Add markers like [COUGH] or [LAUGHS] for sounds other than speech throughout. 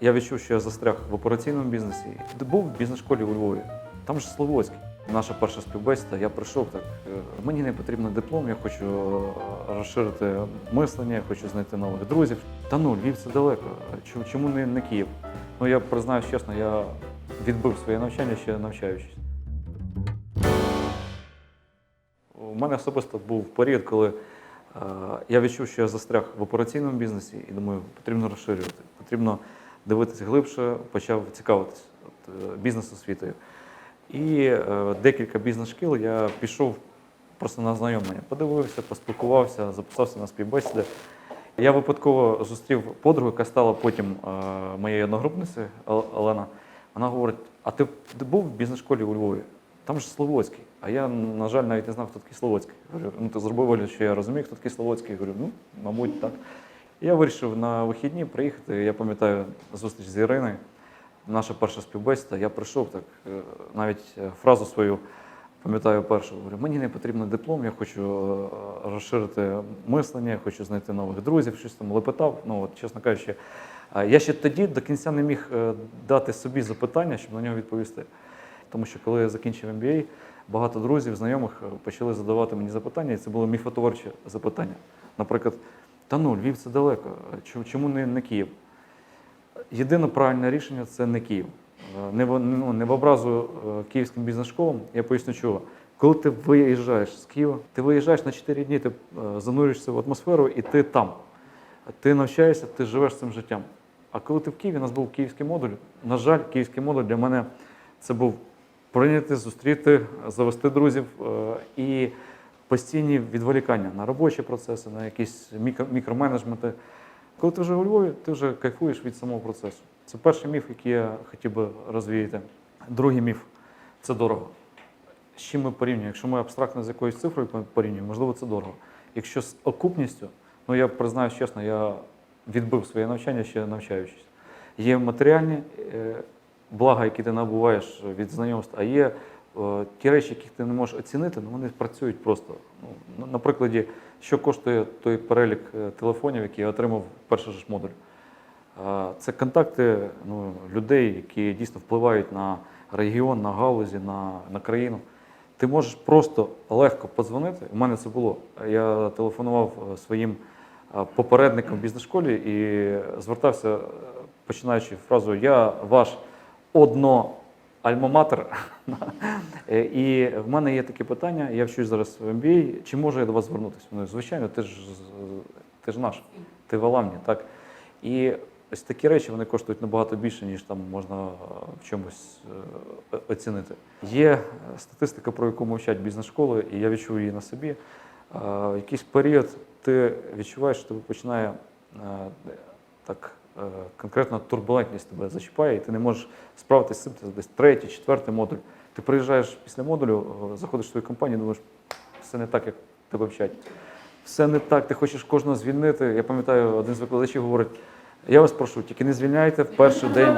Я відчув, що я застряг в операційному бізнесі. Був в бізнес-школі у Львові. Там ж Славутський. Наша перша співбесіда, я прийшов так. е, Мені не потрібен диплом, я хочу е, розширити мислення, я хочу знайти нових друзів. Та ну, Львів це далеко. Чому, не, не Київ? Ну я признаюсь чесно, я відбив своє навчання ще навчаючись. У мене особисто був період, коли я відчув, що я застряг в операційному бізнесі і думаю, потрібно розширювати, потрібно дивитися глибше, почав цікавитись е, бізнес-освітою. І е, декілька бізнес-шкіл я пішов просто на знайомлення, подивився, поспілкувався, записався на співбесіди. Я випадково зустрів подругу, яка стала потім е, моєю одногрупницею Олена. Вона говорить: а ти, був в бізнес-школі у Львові? Там ж Славутський. А я, на жаль, навіть не знав, хто такий Славутський. Говорю, ну ти зробив вигляд, що я розумію, хто такий Славутський. Я говорю, ну, мабуть, так. І я вирішив на вихідні приїхати. Я пам'ятаю зустріч з Іриною. Наша перша співбесіда. Я прийшов так, е, навіть е, фразу свою пам'ятаю першу. Говорю, мені не потрібен диплом, я хочу е, розширити мислення, я хочу знайти нових друзів, щось там лепетав. Ну, от, чесно кажучи, я ще тоді до кінця не міг дати собі запитання, щоб на нього відповісти. Тому що коли я закінчив MBA, багато друзів, знайомих е, почали задавати мені запитання, і це було міфотворче запитання. Наприклад, та ну, Львів це далеко, чому- чому не, не Київ? Єдине правильне рішення це не Київ. Е, Не ну, не в образу е, київським бізнес-школам, я поясню чого. Коли ти виїжджаєш з Києва, ти виїжджаєш на 4 дні, ти е, занурюєшся в атмосферу і ти там. Ти навчаєшся, ти живеш цим життям. А коли ти в Києві, у нас був київський модуль. На жаль, київський модуль для мене це був прийняти, зустріти, завести друзів е, і постійні відволікання на робочі процеси, на якісь мікроменеджменти. Коли ти вже у Львові, ти вже кайфуєш від самого процесу. Це перший міф, який я хотів би розвіяти. Другий міф це дорого. З чим ми порівнюємо? Якщо ми абстрактно з якоюсь цифрою порівнюємо, можливо, це дорого. Якщо з окупністю, ну я признаюсь чесно, я відбив своє навчання ще навчаючись. Є матеріальні е, блага, які ти набуваєш від знайомств, а є е, ті речі, яких ти не можеш оцінити, але вони працюють просто. Ну, на- що коштує той перелік е, телефонів, який я отримав перший ж модуль. А, Це контакти ну, людей, які дійсно впливають на регіон, на галузі, на, на країну. Ти можеш просто легко подзвонити. У мене це було. Я телефонував е, своїм е, попередникам в бізнес-школі і звертався, е, починаючи фразу Я ваш одно альма-матер. Е, І в мене є таке питання. Я вчусь зараз в MBA. Чи можу я до вас звернутися? Вони, звичайно, ти ж, ти ж наш, ти в Аламні, так? І ось такі речі вони коштують набагато більше, ніж там можна в чомусь е, оцінити. Є статистика, про яку мовчать бізнес-школи, і я відчув її на собі. Е, якийсь період ти відчуваєш, що тебе починає так конкретно турбулентність тебе зачіпає, і ти не можеш справитися з цим. Це десь третій, четвертий модуль. Ти приїжджаєш після модулю, е, заходиш в свою компанію, думаєш, все не так, як тебе вчать. Все не так, ти хочеш кожного звільнити. Я пам'ятаю, один з викладачів говорить: я вас прошу, тільки не звільняйте в перший день.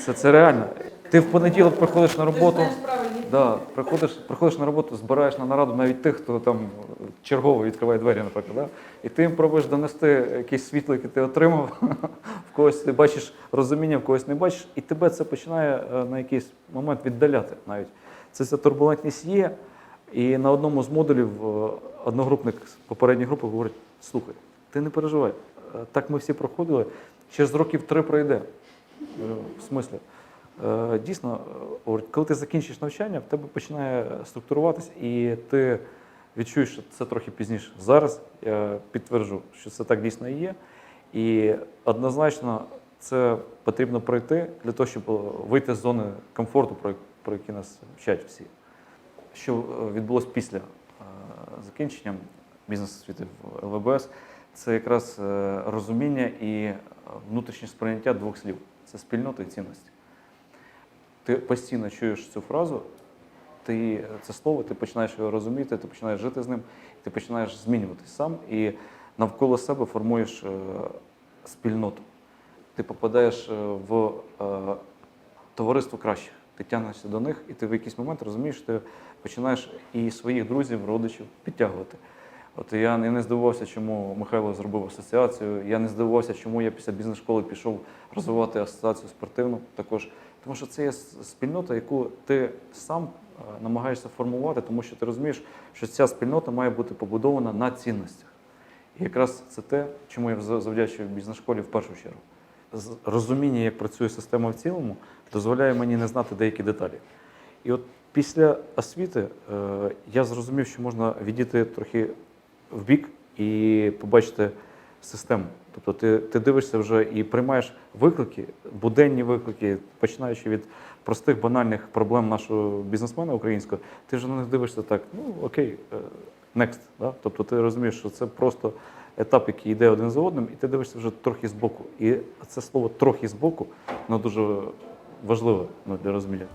Це, це реально. Ти в понеділок приходиш на роботу. Да, приходиш, приходиш на роботу, збираєш на нараду навіть тих, хто там чергово відкриває двері, наприклад. І ти їм пробуєш донести якесь світло, яке ти отримав. [LAUGHS] В когось ти бачиш розуміння, в когось не бачиш, і тебе це починає е, на якийсь момент віддаляти навіть. Це ця турбулентність є. І на одному з модулів е, одногрупник з попередньої групи говорить: слухай, ти не переживай, е, так ми всі проходили, через років три пройде. В смислі? Дійсно, коли ти закінчиш навчання, в тебе починає структуруватись, і ти відчуєш, що це трохи пізніше. Зараз я підтверджу, що це так дійсно і є. І однозначно це потрібно пройти для того, щоб е, вийти з зони комфорту, про, які нас вчать всі. Що е, відбулося після е, закінчення бізнес-освіти в ЛВБС, це якраз розуміння і внутрішнє сприйняття двох слів це спільнота і цінності. Ти постійно чуєш цю фразу, ти це слово, ти починаєш його розуміти, ти починаєш жити з ним, ти починаєш змінюватись сам і навколо себе формуєш е, спільноту. Ти попадаєш е, в е, товариство кращих. Ти тягнешся до них, і ти в якийсь момент розумієш, що ти починаєш і своїх друзів, родичів підтягувати. От я, не здивувався, чому Михайло зробив асоціацію. Я не здивувався, чому я після бізнес-школи пішов розвивати асоціацію спортивну також. Тому що це є спільнота, яку ти сам е, намагаєшся формувати, тому що ти розумієш, що ця спільнота має бути побудована на цінностях. І якраз це те, чому я зав- завдячую бізнес-школі в першу чергу. Розуміння, як працює система в цілому, дозволяє мені не знати деякі деталі. І от після освіти е, я зрозумів, що можна відійти трохи вбік і побачити систему. Тобто ти, ти дивишся вже і приймаєш виклики, буденні виклики, починаючи від простих банальних проблем нашого бізнесмена українського, ти вже на них дивишся так, ну окей, е, next. Да? Тобто ти розумієш, що це просто етап, який йде один за одним, і ти дивишся вже трохи збоку. І це слово трохи збоку, воно дуже важливе ну, для розуміння.